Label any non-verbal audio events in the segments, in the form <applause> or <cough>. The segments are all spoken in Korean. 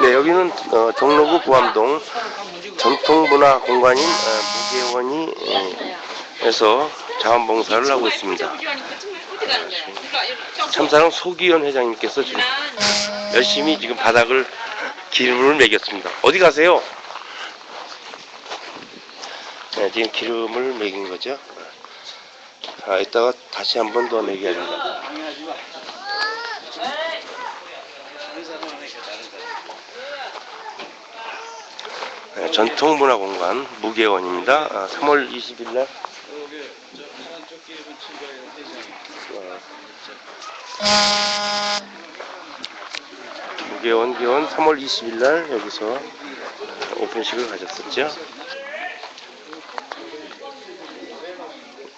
네, 여기는 어, 종로구 구암동 전통문화 공간인 어, 무게원이 에, 에서 자원봉사를 하고 있습니다. 참사랑 소기현 회장님께서 지금 열심히 지금 바닥을 기름을 매겼습니다. 어디 가세요? 네, 지금 기름을 매긴 거죠. 아, 이따가 다시 한 번 더 매겨야 된다. 네, 전통문화공간 무게원입니다. 아, 3월 20일 날 무게원 기원 3월 20일 날 여기서 오픈식을 가졌었죠.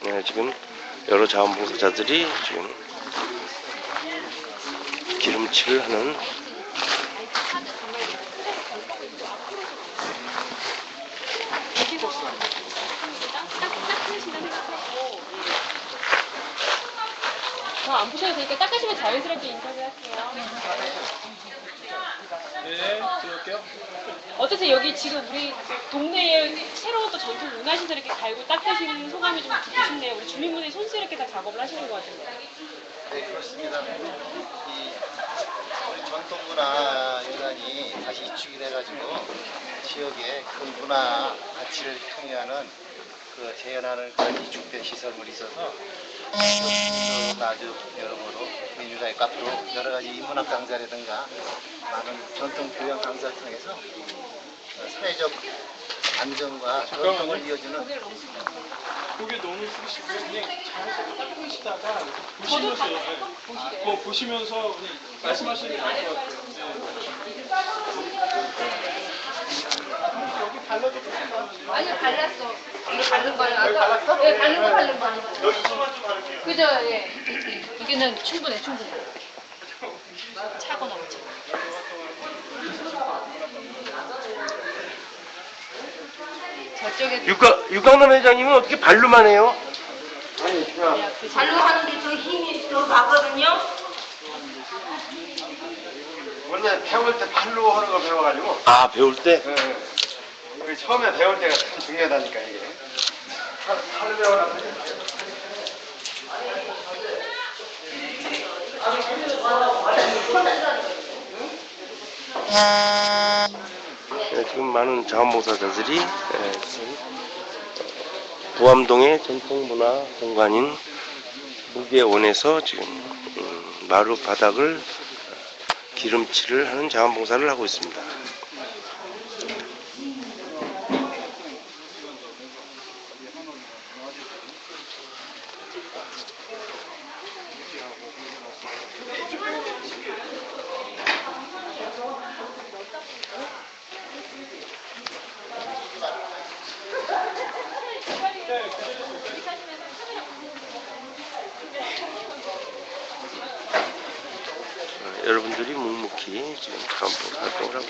네, 지금 여러 자원봉사자들이 지금 기름칠을 하는 더안 부셔도 되니까 닦으시면 자연스럽게 인터뷰할게요. 네, 들어올게요. 어떠세요? 여기 지금 우리 동네에 새로운 또 전통 문화시설 이렇게 갈고 닦으시는 소감이 좀 듣고 싶네요. 우리 주민분들이 손스럽게 다 작업을 하시는 것 같은데. 네, 그렇습니다. 이 우리 전통문화 유산이 다시 이축이 돼가지고 지역의 그 문화 가치를 통해하는 그 재현하는 그런 이축된 시설물이 있어서 또 아주 여러모로 민주사회 앞으로 여러 가지 인문학 강좌라든가 많은 전통 교양 강좌를 통해서 어, 사회적 안정과 전통을 이어주는 고개 너무 숙이시고 그냥 딱 보시다가 보시면서 네. 뭐 보시면서 그냥 말씀하시는 게 나을 것 같아요. 네. 여기 발라도 좋겠다. 아니 발랐어. 이거 바른 거예요. 아까 네, 바른 거 바른 거 아니고. 여기 손만 좀 바를게요. 그죠? 예. <clears throat> 여기는 충분해, 충분해. 차고 넘쳐. 저쪽에 육각, 육강남 회장님은 어떻게 발로만 해요? 발로 하는데 더 힘이 더 가거든요. 원래 배울 때 팔로 하는 거 배워가지고 아 배울 때? 예, 우리 처음에 배울 때가 참 중요하다니까 이게 팔, 팔 배워라면 네, 지금 많은 자원봉사자들이 예, 부암동의 전통문화 공간인 무게원에서 지금 음, 마루 바닥을 기름칠을 하는 자원봉사를 하고 있습니다. 여러분들이 묵묵히 지금 자원봉사 활동을 하고.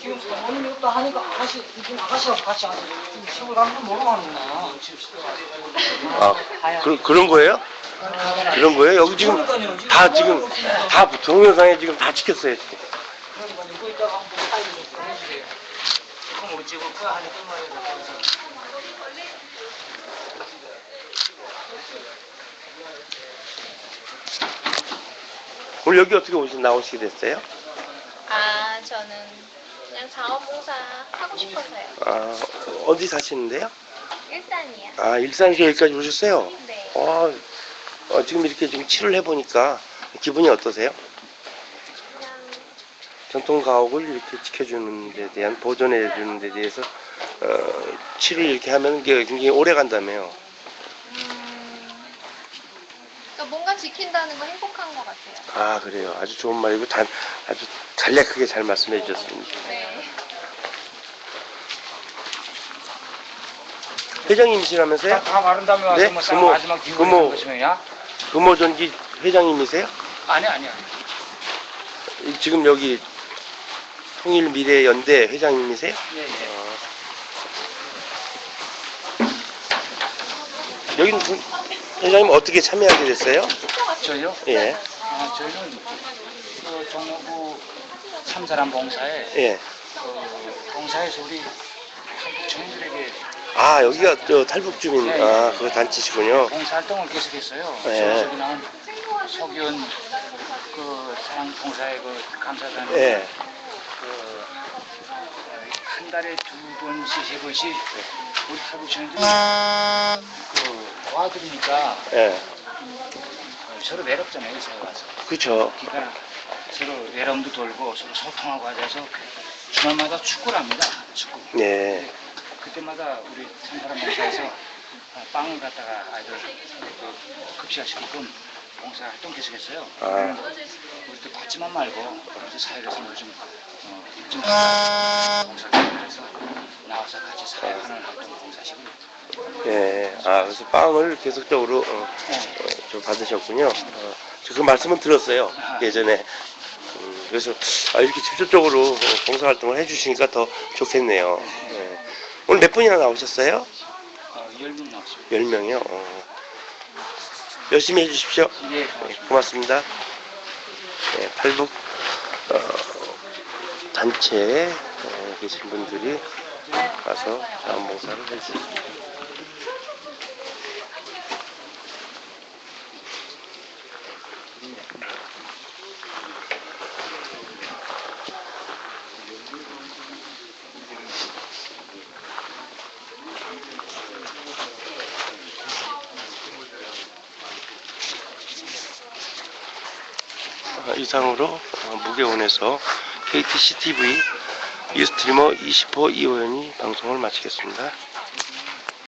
지금 하니까 아가씨, 같이 한번 모르고 하는구나. 아, 그, 그런 거예요? 그런 거예요? 여기 지금 다 지금 다 동영상에 지금 다 찍혔어요. 지금. 그럼 우리 찍을 거야 하니까 말이야. 오늘 여기 어떻게 오시 나오시게 됐어요? 아, 저는 그냥 자원봉사 하고 싶어서요. 아, 어디 사시는데요? 일산이요. 아, 일산에서 여기까지 오셨어요? 네. 어, 어, 지금 이렇게 지금 치료를 해보니까 기분이 어떠세요? 전통 가옥을 이렇게 지켜주는 데 대한 보존해 주는 데 대해서 어, 치료를 이렇게 하면 이게 굉장히 오래 간다며요. 음, 그러니까 뭔가 지킨다는 거 행복한 것 같아요. 아, 그래요. 아주 좋은 말이고 단, 아주 간략하게 잘 말씀해 주셨습니다. 네. 회장님이시라면서요? 다 마른 다음에 와서 네? 뭐 그모, 마지막 기분 그모. 것이면야? 금호전기 회장님이세요? 아니 아니야. 이- 지금 여기 통일미래연대 회장님이세요? 네. 네. 어. 아. 여기 회장님 어떻게 참여하게 됐어요? 저요? 예. 아, 저는 그 종로구 참사람 봉사에 예. 그 봉사에서 우리 한국 주민들에게 아 여기가 저 탈북 주민 네, 네. 아그 단체시군요. 봉사 활동을 계속했어요. 예. 저기 나온 서기원 그 사랑 봉사의 그 감사단에 예. 달에 두 번씩 세 번씩 우리 탈북 청년들이 그 도와드리니까 예. 서로 외롭잖아요 사회 와서. 그쵸. 그러니까 서로 외로움도 돌고 서로 소통하고 하자서 주말마다 축구를 합니다. 축구. 예. 그때마다 우리 참사람 봉사에서 아, 빵을 갖다가 아이들 그 급식시키끔 봉사 활동 계속했어요. 아. 우리도 받지만 말고 우리 사회에서 요즘 어, 일좀 봉사 나와서 같이 사회하는 활동 봉사식으로. 예. 아, 그래서 빵을 계속적으로, 어, 어, 좀 받으셨군요. 어, 저그 말씀은 들었어요. 예전에. 음, 그래서, 아, 이렇게 직접적으로 어, 봉사활동을 해주시니까 더 좋겠네요. 예. 오늘 몇 분이나 나오셨어요? 어, 열명 나왔습니다. 10명이요? 어. 열심히 해주십시오. 예, 네, 고맙습니다. 고맙습니다. 네, 탈북 어, 단체에 어, 계신 분들이 와서 자원봉사를 해주십니다. 어, 이상으로 어, 무게원에서 KTCTV 유스트리머 20호 이호연이 방송을 마치겠습니다.